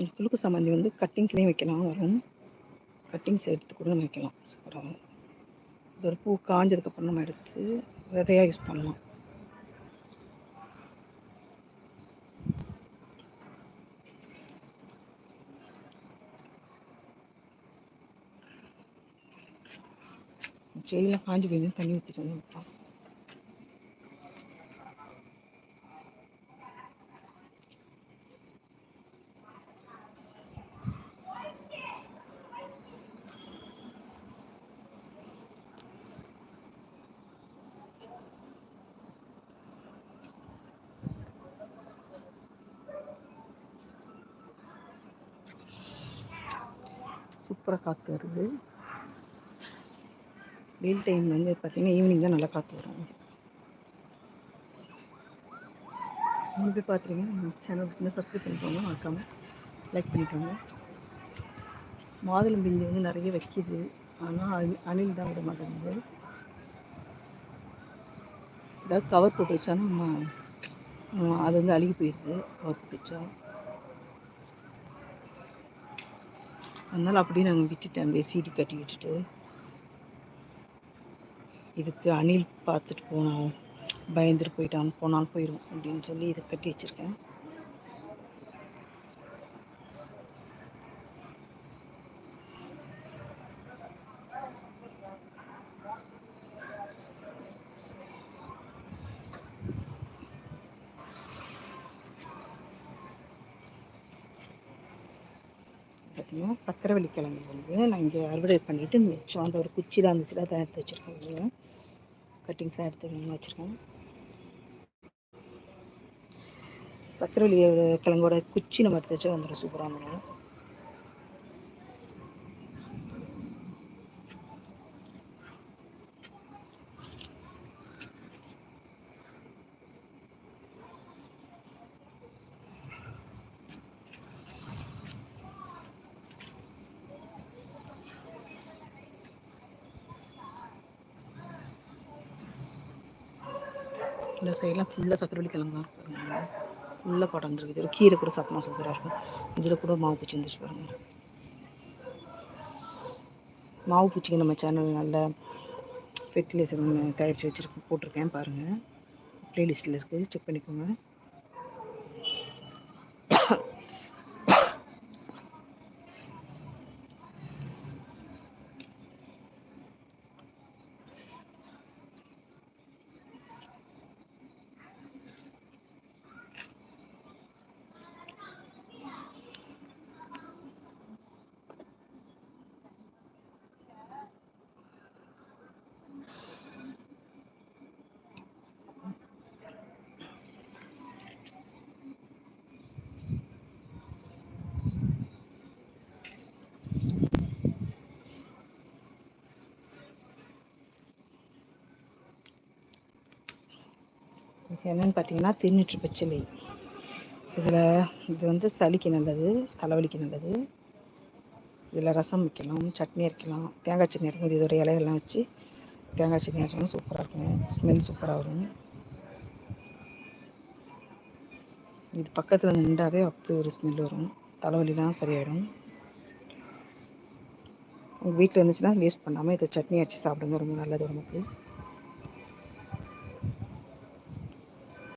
இந்த குலுக்கு சம்மந்தி வந்து கட்டிங்ஸ்லேயும் வைக்கலாம் வரும். கட்டிங்ஸ் எடுத்து கூட நம்ம வைக்கலாம். சூப்பராக இது ஒரு பூ காஞ்சதுக்கப்புறம் நம்ம எடுத்து விதையாக யூஸ் பண்ணலாம். செடியெலாம் காஞ்சி போய் தண்ணி ஊற்றிட்டு வந்து வைப்போம். சூப்பராக காற்று வருது. வெயில் டைம் வந்து பார்த்திங்கன்னா ஈவினிங் தான் நல்லா காற்று வரும். நீங்கள் போய் பார்த்துருங்க நம்ம சேனல் சின்ன சப்ஸ்கிரைப் பண்ணிக்கோங்க. மறக்காமல் லைக் பண்ணிக்கோங்க. மாதுளம் பிஞ்சு வந்து நிறைய வைக்கிது. ஆனால் அணில் தான் விட மாட்டேங்குது. ஏதாவது கவர் போட்டு வச்சாலும் நம்ம அது வந்து அழுகி போயிடுது கவர் போட்டு வச்சா. அதனால் அப்படியே நாங்கள் விட்டுட்டேன் அப்படியே சீடி கட்டி விட்டுட்டு. இதுக்கு அணில் பார்த்துட்டு போனோம். பயந்துட்டு போயிட்டான் போனாலும் போயிடும் அப்படின்னு சொல்லி இதை கட்டி வச்சுருக்கேன். பார்த்தீங்கன்னா சக்கரவள்ளி கிழங்கு வந்து நான் இங்கே அறுவடை பண்ணிவிட்டு மிச்சம் அந்த ஒரு குச்சி தான் சில தான் எடுத்து வச்சுருக்கேன் கட்டிங்ஸ்லாம் எடுத்து வச்சுருக்கேன். சக்கரவள்ளி கிழங்கோட குச்சி நம்ம எடுத்து வச்சா வந்துடும் சூப்பராக வந்துடும் இந்த சைடெலாம் ஃபுல்லாக சக்கரவள்ளி கிழங்கு தான் ஃபுல்லாக படம் வந்துருக்கு ஒரு கீரை கூட சாப்பிட்னா சூப்பராக இருக்கும். இதில் கூட மாவு பூச்சி வந்துச்சு பாருங்கள் மாவு பூச்சிக்கு நம்ம சேனல் நல்ல ஃபெர்டிலைசர் தயாரித்து வச்சுருக்கு போட்டிருக்கேன் பாருங்கள் ப்ளேலிஸ்ட்டில் இருக்குது. செக் பண்ணிக்கோங்க. என்னென்னு பார்த்தீங்கன்னா திருநீற்று பச்சிலை. இதில் இது வந்து சளிக்கு நல்லது தலைவலிக்கு நல்லது. இதில் ரசம் வைக்கலாம் சட்னி அரைக்கலாம் தேங்காய் சட்னி அரைக்கும் இதோட இலையெல்லாம் வச்சு தேங்காய் சட்னி அரைச்சோம்னா சூப்பராக இருக்கும். ஸ்மெல் சூப்பராக வரும். இது பக்கத்தில் நின்றாவே அப்படி ஒரு ஸ்மெல் வரும். தலைவலிலாம் சரியாயிடும். உங்கள் வீட்டில் இருந்துச்சுன்னா வேஸ்ட் பண்ணாமல் இதை சட்னி அரைச்சி சாப்பிடுங்க. ரொம்ப நல்லது உடம்புக்கு.